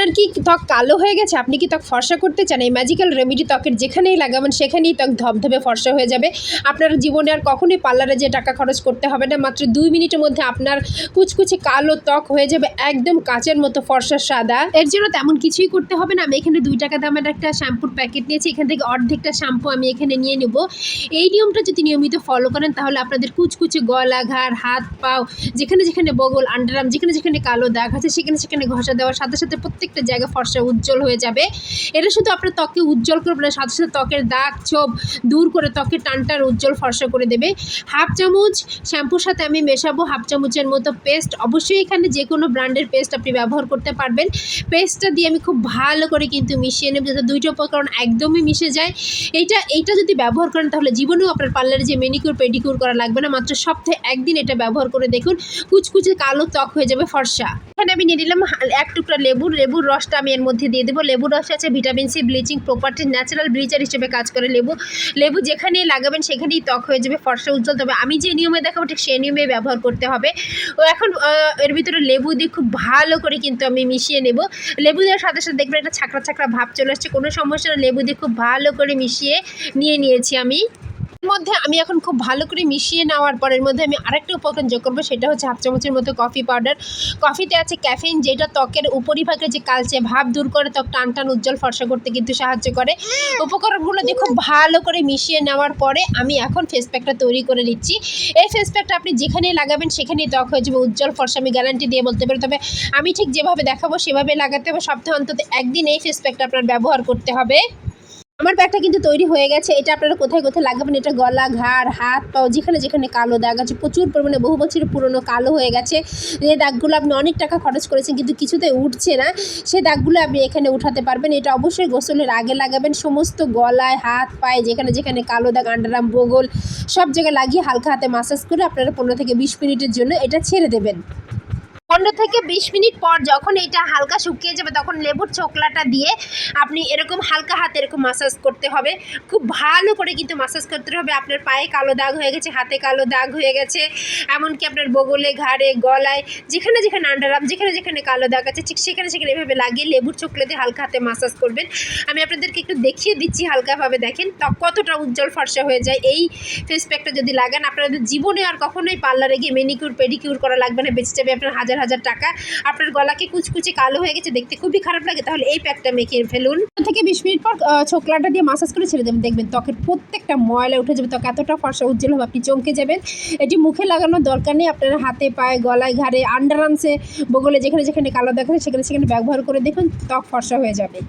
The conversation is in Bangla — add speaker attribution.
Speaker 1: আপনার কি ত্বক কালো হয়ে গেছে? আপনি কি ত্বক ফর্সা করতে চান? এই ম্যাজিক্যাল রেমেডি ত্বকের যেখানেই লাগাবেন, সেখানেই ত্বক ধবধবে, ফর্সা হয়ে যাবে। আপনার জীবনে আর কখনোই পার্লারে যে টাকা খরচ করতে হবে না। মাত্র দুই মিনিটের মধ্যে আপনার কুচকুচে কালো ত্বক হয়ে যাবে, একদম কাঁচের মতো ফর্সা সাদা। এর জন্য তেমন কিছুই করতে হবে না। আমি এখানে দুই টাকা দামের একটা শ্যাম্পুর প্যাকেট নিয়েছি। এখান থেকে অর্ধেকটা শ্যাম্পু আমি এখানে নিয়ে নেব। এই নিয়মটা যদি নিয়মিত ফলো করেন, তাহলে আপনাদের কুচকুচে গলা, ঘাড়, হাত, পাও, যেখানে যেখানে বগল আন্ডারাম যেখানে যেখানে কালো দাগ আছে, সেখানে সেখানে ঘষা দেওয়ার সাথে সাথে প্রত্যেকটা জায়গা ফর্সা উজ্জ্বল হয়ে যাবে। এটা শুধু আপনার ত্বককে উজ্জ্বল করবে না, সাথে সাথে ত্বকের দাগ, ছোপ দূর করে ত্বকের টানটার উজ্জ্বল ফর্সা করে দেবে। হাফ চামচ শ্যাম্পুর সাথে আমি মেশাবো, হাফ চামচের মতো পেস্ট। অবশ্যই এখানে যে কোনো ব্র্যান্ডের পেস্ট আপনি ব্যবহার করতে পারবেন। পেস্টটা দিয়ে আমি খুব ভালো করে কিন্তু মিশিয়ে নেব যাতে দুইটা উপকরণ একদমই মিশে যায়। এইটা এইটা যদি ব্যবহার করেন তাহলে জীবনেও আপনার পার্লারে যে মেনিকিউর পেডিকিউর করা লাগবে না। মাত্র সপ্তাহে একদিন এটা ব্যবহার করে দেখুন। কুচকুচে কালো ত্বক হয়ে যাবে ফর্সা। এখানে আমি নিয়ে নিলাম এক টুকরা লেবুর লেবুর রসটা আমি এর মধ্যে দিয়ে দেবো। লেবুর রসে আছে vitamin C, bleaching property, natural bleacher হিসেবে কাজ করে লেবু। লেবু যেখানেই লাগাবেন সেখানেই ত্বক হয়ে যাবে, ফর্সা উজ্জ্বল। তবে আমি যে নিয়মে দেখাবো ঠিক সেই নিয়মে ব্যবহার করতে হবে। ও এখন এর ভিতরে লেবু দিয়ে খুব ভালো করে কিন্তু আমি মিশিয়ে নেব। লেবু দেওয়ার সাথে সাথে দেখবেন একটা ছাকড়া ছাকড়া ভাব চলে আসছে। কোনো সমস্যা না, লেবু দিয়ে খুব ভালো করে মিশিয়ে নিয়ে নিয়েছি আমি। মধ্যে আমি এখন খুব ভালো করে মিশিয়ে নেওয়ার পর এর মধ্যে আমি আরেকটা উপকরণ যোগ করব, সেটা হচ্ছে হাফ চামচের মতো কফি পাউডার কফিতে আছে ক্যাফেইন যেটা ত্বকের উপরিভাগে যে কালচে ভাব দূর করে, ত্বক টান টান উজ্জ্বল, ফর্সা করতে কিন্তু সাহায্য করে। উপকরণগুলো দিয়ে খুব ভালো করে মিশিয়ে নেওয়ার পরে আমি এখন ফেস প্যাকটা তৈরি করে নিচ্ছি। এই ফেস প্যাকটা আপনি যেখানেই লাগাবেন, সেখানেই ত্বক হয়ে যাবে উজ্জ্বল, ফর্সা, আমি গ্যারান্টি দিয়ে বলতে পারি। তবে আমি ঠিক যেভাবে দেখাবো, সেভাবে লাগাতে হবে। সপ্তাহে অন্তত একদিন এই ফেস প্যাকটা আপনার ব্যবহার করতে হবে। আমার ব্যাগটা কিন্তু তৈরি হয়ে গেছে। এটা আপনারা কোথায় কোথায় লাগাবেন? এটা গলা, ঘাড়, হাত, পাও, যেখানে যেখানে কালো দাগ আছে, প্রচুর পরিমাণে বহু বছরের পুরনো কালো হয়ে গেছে। যে দাগগুলো আপনি অনেক টাকা খরচ করেছেন, কিন্তু কিছুতে উঠছে না। সেই দাগগুলো আপনি এখানে উঠাতে পারবেন। এটা অবশ্যই গোসলের আগে লাগাবেন। সমস্ত গলায়, হাত, পায়ে, যেখানে যেখানে কালো দাগ আন্ডারাম বগল, সব জায়গায় লাগিয়ে হালকা হাতে মাসাজ করে আপনারা পনেরো থেকে বিশ মিনিটের জন্য এটা ছেড়ে দেবেন। পনেরো থেকে বিশ মিনিট পর যখন এটা হালকা শুকিয়ে যাবে, তখন লেবুর ছোকলাটা দিয়ে আপনি এরকম হালকা হাতে এরকম মাসাজ করতে হবে। খুব ভালো করে কিন্তু মাসাজ করতে হবে। আপনার পায়ে কালো দাগ হয়ে গেছে, হাতে কালো দাগ হয়ে গেছে, এমনকি আপনার বগলে, ঘাড়ে, গলায়, যেখানে যেখানে আন্ডারাম যেখানে যেখানে কালো দাগ আছে, ঠিক সেখানে সেখানে এভাবে লাগিয়ে লেবুর দিয়ে হালকা হাতে মাসাজ করবেন। আমি আপনাদেরকে একটু দেখিয়ে দিচ্ছি হালকাভাবে, দেখেন কতটা উজ্জ্বল ফর্সা হয়ে যায়। এই ফেস প্যাকটা যদি লাগান, আপনাদের জীবনে আর কখনোই পার্লারে গিয়ে মেনিকিউর পেডিকিউর করা লাগবে না, বেঁচে যাবে আপনার হাজার হাজার টাকা। আপনার গলাকে কুচকুচে কালো হয়ে গেছে, দেখতে খুবই খারাপ লাগে। তাহলে এই প্যাকটা মেখে ফেলুন। থেকে বিশ মিনিট পর ছোকলাটা দিয়ে মাসাজ করে ছেড়ে দেবেন। দেখবেন ত্বকের প্রত্যেকটা ময়লা উঠে যাবে। ত্বক এতটা ফর্সা উজ্জ্বল হবে, আপনি চমকে যাবেন। এটি মুখে লাগানোর দরকার নেই। আপনার হাতে, পায়ে, গলায়, ঘাড়ে আন্ডার আর্মসে বগলে যেখানে যেখানে কালো দেখা সেখানে সেখানে ব্যবহার করে দেখুন ত্বক ফর্সা হয়ে যাবে।